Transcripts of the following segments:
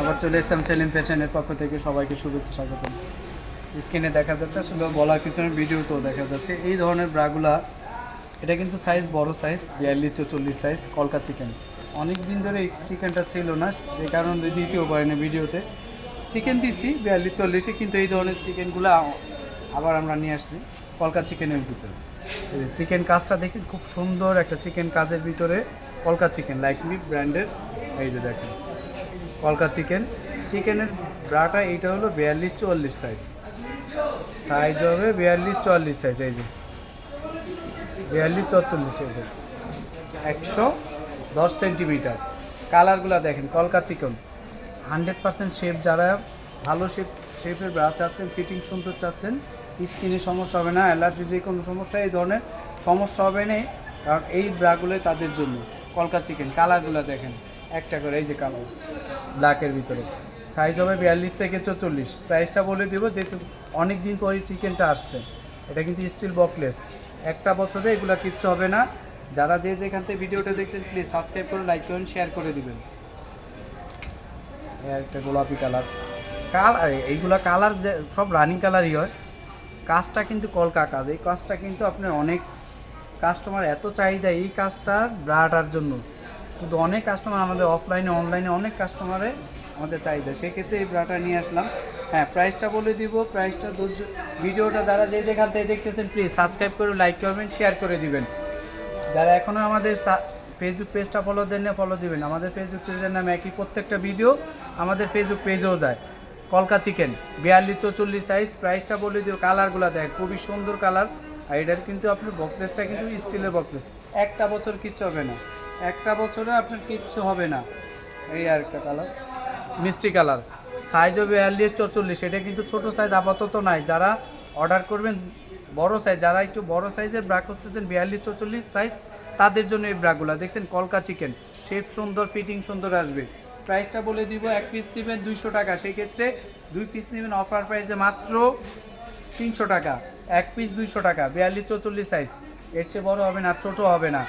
আবার চলে এসলাম সেলিম ফ্যাশনের পক্ষ থেকে সবাইকে শুভেচ্ছা, স্বাগতম। স্ক্রিনে দেখা যাচ্ছে, আসলে বলার কিছু ভিডিওতেও দেখা যাচ্ছে। এই ধরনের ব্রাগুলা, এটা কিন্তু সাইজ বড় সাইজ বিয়াল্লিশ চল্লিশ সাইজ কলকা চিকেন অনেক দিন ধরে এই চিকেনটা ছিল না এই কারণে দ্বিতীয় পারিনি ভিডিওতে চিকেন দিছি, বিয়াল্লিশ, চল্লিশে কিন্তু এই ধরনের চিকেনগুলো আবার আমরা নিয়ে আসছি কলকা চিকেনের ভিতরে। চিকেন কাজটা দেখছি খুব সুন্দর একটা চিকেন কাজের ভিতরে কলকা চিকেন লাইক মিট ব্র্যান্ডের এই যে দেখেন। কলকা চিকেন। চিকেনের ব্রাটা এইটা হলো বিয়াল্লিশ চুয়াল্লিশ সাইজ সাইজ হবে বিয়াল্লিশ চুয়াল্লিশ সাইজ এই যে। বিয়াল্লিশ চল্লিশ এই যে। একশো দশ সেন্টিমিটার কালারগুলো দেখেন, কলকা চিকেন। হান্ড্রেড পার্সেন্ট শেপ যারা ভালো শেপ শেপের ব্রা চাচ্ছেন ফিটিং সুন্দর চাচ্ছেন স্কিনের সমস্যা হবে না অ্যালার্জি যে কোনো সমস্যা, এই ধরনের সমস্যা হবে না, কারণ এই ব্রাগুলো তাদের জন্য। কলকা চিকেন কালারগুলো দেখেন। একটা করে, এই যে কালার ব্ল্যাকের ভিতরে। সাইজ হবে বিয়াল্লিশ থেকে চৌচল্লিশ। প্রাইসটা বলে দিব যেহেতু অনেক দিন পরে চিকেনটা আসছে। এটা কিন্তু স্টিল বকলেস একটা বছরে এগুলো কিচ্ছু হবে না। যারা যে যেখান থেকে ভিডিওটা দেখছেন প্লিজ সাবস্ক্রাইব করে লাইক করুন শেয়ার করে দেবেন। একটা গোলাপি কালার কালার এইগুলা কালার সব রানিং কালারই হয়। কাজটা কিন্তু কলকা কাজ। এই কাজটা কিন্তু আপনার অনেক কাস্টমার এত চাহিদা এই কাজটা ব্রাটার জন্য। শুধু অনেক কাস্টমার আমাদের অফলাইনে অনলাইনে অনেক কাস্টমারে আমাদের চাহিদা। সেক্ষেত্রে এই ব্রাটা নিয়ে আসলাম। হ্যাঁ প্রাইসটা বলে দিব। প্রাইসটা ধৈর্য, ভিডিওটা যারা যেই দেখান তাই দেখতেছেন প্লিজ সাবস্ক্রাইব করে লাইক করবেন শেয়ার করে দিবেন। যারা এখনও আমাদের ফেসবুক পেজটা ফলো দেন না ফলো দিবেন। আমাদের ফেসবুক পেজের নামে একই প্রত্যেকটা ভিডিও আমাদের ফেসবুক পেজেও যায়। কলকা চিকেন বিয়াল্লিশ চৌচল্লিশ সাইজ প্রাইসটা বলে দিও। কালারগুলো দেখ, খুবই সুন্দর কালার আর এটার কিন্তু আপনার বকলেসটা কিন্তু স্টিলের বকলেস। একটা বছর কিচ্ছু হবে না। একটা বছরে আপনার কিচ্ছু হবে না। এই আর একটা কালার মিষ্টি কালার সাইজও বিয়াল্লিশ, চৌচল্লিশ। এটা কিন্তু ছোট সাইজ আপাতত নাই। যারা অর্ডার করবেন, বড় সাইজ যারা একটু বড় সাইজের ব্রা খুঁজতেছেন, বিয়াল্লিশ, চৌচল্লিশ সাইজ তাদের জন্য এই ব্রাগুলো দেখছেন, কলকা চিকেন শেপ সুন্দর ফিটিং সুন্দর আসবে। প্রাইসটা বলে দিব, এক পিস নেবেন দুইশো টাকা। সেই ক্ষেত্রে দুই পিস নেবেন অফার প্রাইসে মাত্র তিনশো টাকা। এক পিস দুইশো টাকা, বিয়াল্লিশ চৌচল্লিশ সাইজ এর চেয়ে বড় হবে না ছোটো হবে না।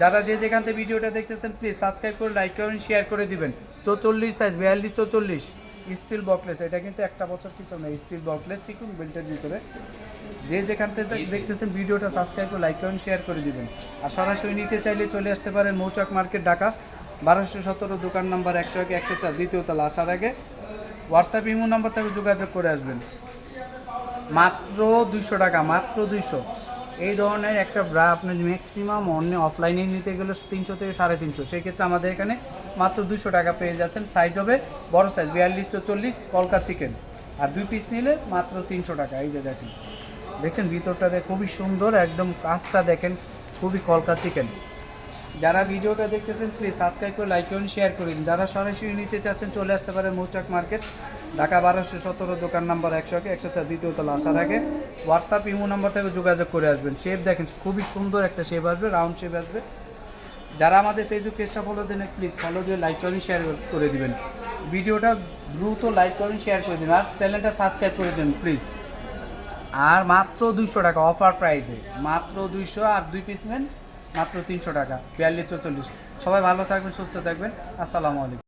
যারা যে যেখান থেকে ভিডিওটা দেখতেছেন প্লিজ সাবস্ক্রাইব করে লাইক করবেন শেয়ার করে দিবেন। চৌচল্লিশ সাইজ বিয়াল্লিশ চৌচল্লিশ। স্টিল বকলেস এটা কিন্তু একটা বছর কিছু না স্টিল বকলেস চিকুন বেল্টের ভিতরে। যে যেখান থেকে দেখতেছেন ভিডিওটা সাবস্ক্রাইব করে লাইক করুন শেয়ার করে দিবেন। আর সরাসরি নিতে চাইলে চলে আসতে পারেন মৌচাক মার্কেট, ঢাকা। বারোশো সতেরো, দোকান নাম্বার একশো এক, একশো চার, দ্বিতীয় তলা। আসার আগে হোয়াটসঅ্যাপ ইমো নাম্বার থেকে যোগাযোগ করে আসবেন। মাত্র দুইশো টাকা, মাত্র দুইশো। এই ধরনের একটা ব্রা আপনি ম্যাক্সিমাম অন্য অফলাইনে নিতে গেলে তিনশো থেকে সাড়ে তিনশো। সেক্ষেত্রে আমাদের এখানে মাত্র দুশো টাকা পেয়ে যাচ্ছেন। সাইজ হবে বড় সাইজ বিয়াল্লিশ চল্লিশ, কলকা চিকেন আর দুই পিস নিলে মাত্র তিনশো টাকা। এই যে দেখেন, দেখছেন ভিতরটাতে খুবই সুন্দর, একদম কাজটা দেখেন, খুবই কলকা চিকেন যারা ভিডিওটা দেখতেছেন প্লিজ সাবস্ক্রাইব করে লাইক করুন শেয়ার করে দিন। যারা সরাসরি নিতে চাচ্ছেন, চলে আসতে পারে মৌচাক মার্কেট। ঢাকা বারোশো সতেরো দোকান নাম্বার একশো এক, একশো চার দ্বিতীয় তলা আসার আগে হোয়াটসঅ্যাপ ইমো নাম্বার থেকে যোগাযোগ করে আসবেন। শেপ দেখেন, খুবই সুন্দর একটা শেপ আসবে রাউন্ড শেপ আসবে। যারা আমাদের ফেসবুক পেজটা ফলো দেন প্লিজ ফলো দিয়ে লাইক করুন শেয়ার করে দিবেন। ভিডিওটা দ্রুত লাইক করুন শেয়ার করে দিন আর চ্যানেলটা সাবস্ক্রাইব করে দিন প্লিজ আর মাত্র দুইশো টাকা অফার প্রাইসে মাত্র দুইশো আর দুই পিস নেন, মাত্র তিনশো টাকা, বিয়াল্লিশ চল্লিশ সবাই ভালো থাকবেন, সুস্থ থাকবেন। আসসালামু আলাইকুম।